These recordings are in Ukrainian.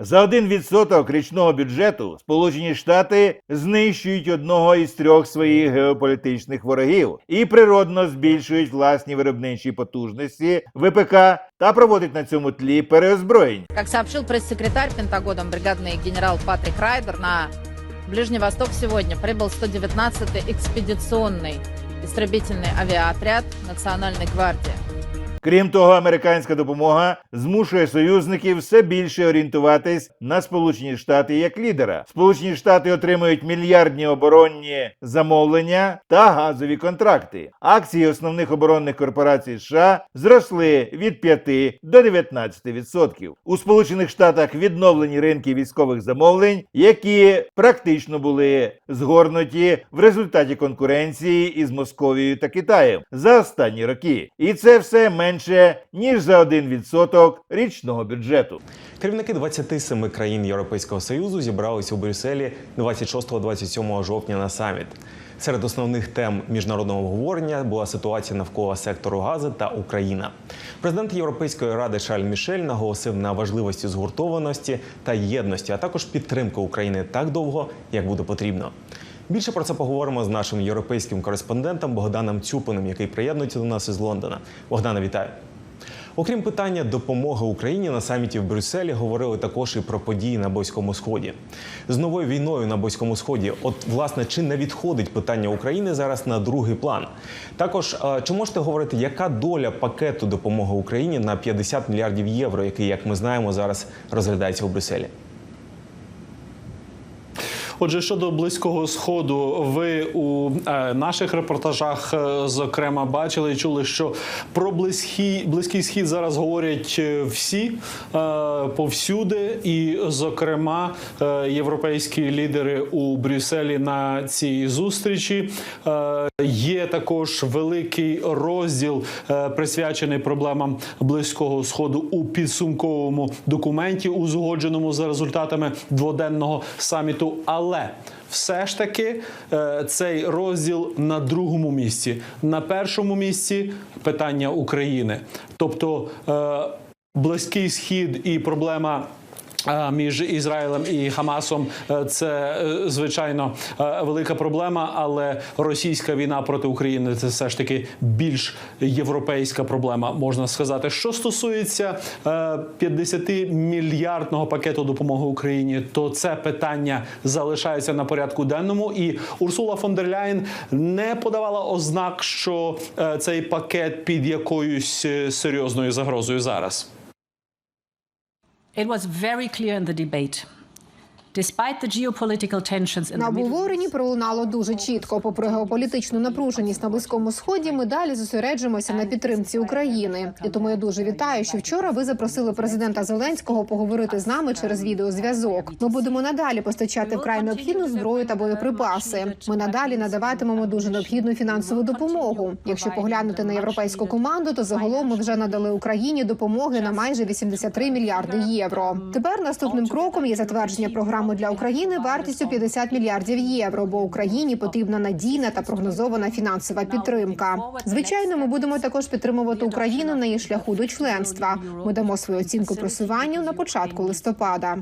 За 1% річного бюджету Сполучені Штати знищують одного із трьох своїх геополітичних ворогів і природно збільшують власні виробничі потужності ВПК та проводять на цьому тлі переозброєння. Как сообщил пресс-секретарь Пентагоном бригадный генерал Патрик Райдер, на Ближний Восток сегодня прибыл 119-й экспедиционный истребительный авиаотряд Национальной гвардии. Крім того, американська допомога змушує союзників все більше орієнтуватись на Сполучені Штати як лідера. Сполучені Штати отримують мільярдні оборонні замовлення та газові контракти. Акції основних оборонних корпорацій США зросли від 5 до 19%. У Сполучених Штатах відновлені ринки військових замовлень, які практично були згорнуті в результаті конкуренції із Московією та Китаєм за останні роки. І це все менше ніж за 1% річного бюджету. Керівники 27 країн Європейського Союзу зібралися у Брюсселі 26-27 жовтня на саміт. Серед основних тем міжнародного обговорення була ситуація навколо сектору газу та Україна. Президент Європейської ради Шарль Мішель наголосив на важливості згуртованості та єдності, а також підтримки України так довго, як буде потрібно. Більше про це поговоримо з нашим європейським кореспондентом Богданом Цюпиним, який приєднується до нас із Лондона. Богдана, вітаю. Окрім питання допомоги Україні на саміті в Брюсселі говорили також і про події на Близькому Сході. З новою війною на Близькому Сході, от власне, чи не відходить питання України зараз на другий план? Також е, чи можете говорити, яка доля пакету допомоги Україні на 50 мільярдів євро, який, як ми знаємо, зараз розглядається у Брюсселі? Отже, щодо близького сходу, ви у е, наших репортажах е, зокрема бачили і чули, що про близький, близький схід зараз говорять е, всі повсюди, і, зокрема, європейські лідери у Брюсселі на цій зустрічі. Е, також великий розділ е, присвячений проблемам близького сходу у підсумковому документі, узгодженому за результатами дводенного саміту. Але все ж таки е, цей розділ на другому місці. На першому місці питання України, тобто е, близький схід і проблема. Між Ізраїлем і Хамасом е, це е, звичайно е, велика проблема, але російська війна проти України це все ж таки більш європейська проблема, можна сказати. Що стосується е, 50 мільярдного пакету допомоги Україні, то це питання залишається на порядку денному. І Урсула фон дер Ляєн не подавала ознак, що цей пакет під якоюсь серйозною загрозою зараз. It was very clear in the debate. На обговоренні пролунало дуже чітко. Попри геополітичну напруженість на близькому сході, ми далі зосереджуємося на підтримці України. І тому я дуже вітаю, що вчора ви запросили президента Зеленського поговорити з нами через відеозв'язок. Ми будемо надалі постачати вкрай необхідну зброю та боєприпаси. Ми надалі надаватимемо дуже необхідну фінансову допомогу. Якщо поглянути на європейську команду, то загалом ми вже надали Україні допомоги на майже 83 мільярди євро. Тепер наступним кроком є затвердження програми для України вартістю 50 мільярдів євро. Бо Україні потрібна надійна та прогнозована фінансова підтримка. Звичайно, ми будемо також підтримувати Україну на її шляху до членства. Ми дамо свою оцінку просуванню на початку листопада.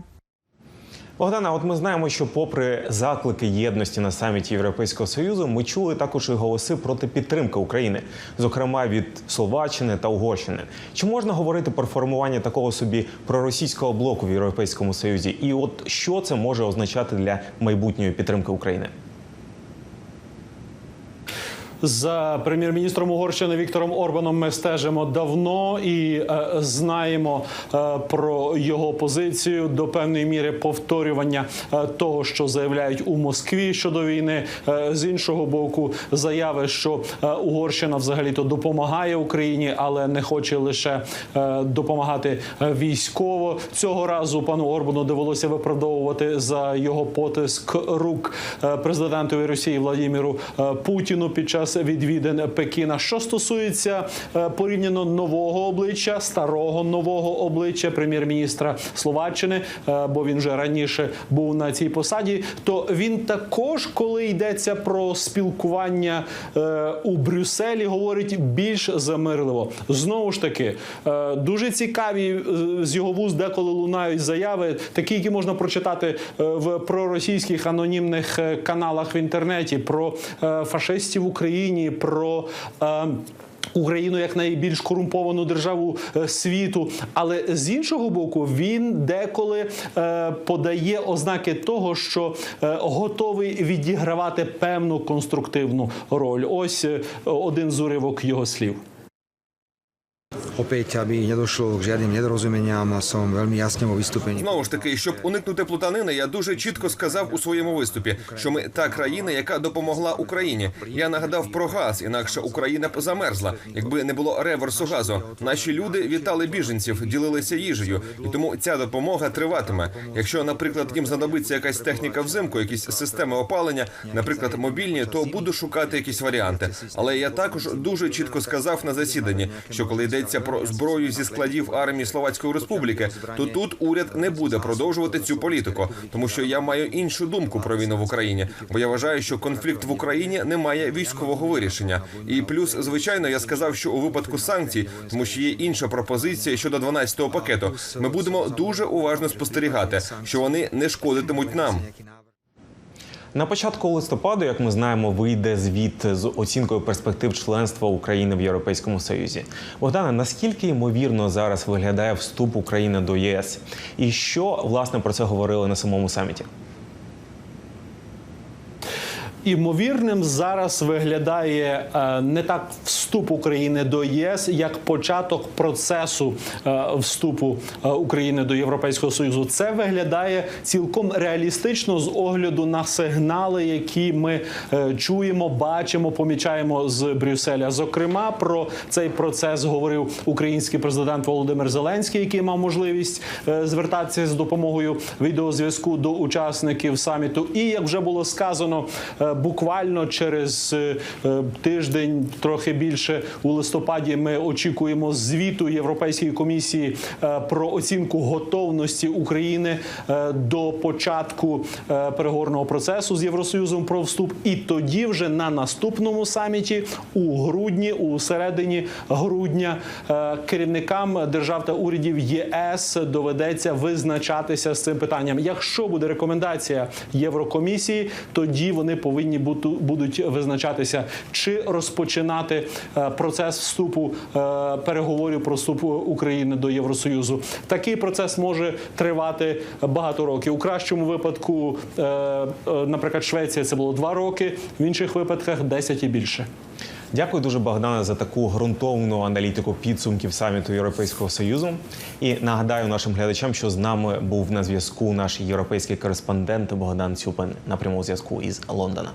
Богдана, от ми знаємо, що попри заклики єдності на саміті Європейського союзу, ми чули також і голоси проти підтримки України, зокрема від Словаччини та Угорщини. Чи можна говорити про формування такого собі проросійського блоку в Європейському Союзі? І от що це може означати для майбутньої підтримки України? За прем'єр-міністром Угорщини Віктором Орбаном ми стежимо давно і е, знаємо е, про його позицію до певної міри повторювання е, того, що заявляють у Москві щодо війни. Е, з іншого боку, заяви, що е, Угорщина взагалі-то допомагає Україні, але не хоче лише е, допомагати е, військово. Цього разу пану Орбану довелося виправдовувати за його потиск рук е, президентові Росії Владіміру е, Путіну під час час відвідин Пекіна. Що стосується е, порівняно нового обличчя, старого нового обличчя прем'єр-міністра Словаччини, е, бо він вже раніше був на цій посаді, то він також, коли йдеться про спілкування е, у Брюсселі, говорить більш замирливо. Знову ж таки, дуже цікаві з його вуз деколи лунають заяви, такі, які можна прочитати в проросійських анонімних каналах в інтернеті, про фашистів в Україні, про. е, Україну як найбільш корумповану державу е, світу, але з іншого боку, він деколи е, подає ознаки того, що е, готовий відігравати певну конструктивну роль. Ось е, один з уривок його слів. Opäť, aby nedošlo k žiadnym nedorozumeniam, som veľmi jasne vo vystúpení Знову ж таки, щоб уникнути плутанини, я дуже чітко сказав у своєму виступі, що ми та країна, яка допомогла Україні. Я нагадав про газ, інакше Україна б замерзла, якби не було реверсу газу. Наші люди вітали біженців, ділилися їжею, і тому ця допомога триватиме. Якщо, наприклад, їм знадобиться якась техніка взимку, якісь системи опалення, наприклад, мобільні, то буду шукати якісь варіанти. Але я також дуже чітко сказав на засіданні, що коли йдеться про зброю зі складів армії Словацької Республіки, то тут уряд не буде продовжувати цю політику, тому що я маю іншу думку про війну в Україні, бо я вважаю, що конфлікт в Україні не має військового вирішення. І плюс, звичайно, я сказав, що у випадку санкцій, тому що є інша пропозиція щодо 12-го пакету. Ми будемо дуже уважно спостерігати, що вони не шкодитимуть нам. На початку листопаду, як ми знаємо, вийде звіт з оцінкою перспектив членства України в Європейському Союзі. Богдана, наскільки ймовірно зараз виглядає вступ України до ЄС? І що власне про це говорили на самому саміті? Імовірним зараз виглядає е, не так вступ України до ЄС, як початок процесу е, вступу е, України до Європейського Союзу. Це виглядає цілком реалістично з огляду на сигнали, які ми е, чуємо, бачимо, помічаємо з Брюсселя. Зокрема, про цей процес говорив український президент Володимир Зеленський, який мав можливість звертатися з допомогою відеозв'язку до учасників саміту. І як вже було сказано, буквально через тиждень, трохи більше у листопаді, ми очікуємо звіту Європейської комісії е, про оцінку готовності України е, до початку е, переговорного процесу з Євросоюзом про вступ. І тоді, вже на наступному саміті, у грудні, у середині грудня, керівникам держав та урядів ЄС доведеться визначатися з цим питанням. Якщо буде рекомендація Єврокомісії, тоді вони повинні бути- будуть визначатися, чи розпочинати процес вступу е, переговорів про вступ України до Євросоюзу. Такий процес може тривати багато років. У кращому випадку, е, е, наприклад, Швеція це було два роки, в інших випадках 10 і більше. Дякую дуже, Богдане, за таку ґрунтовну аналітику підсумків саміту Європейського Союзу. І нагадаю нашим глядачам, що з нами був на зв'язку наш європейський кореспондент Богдан Цюпин на прямому зв'язку із Лондона.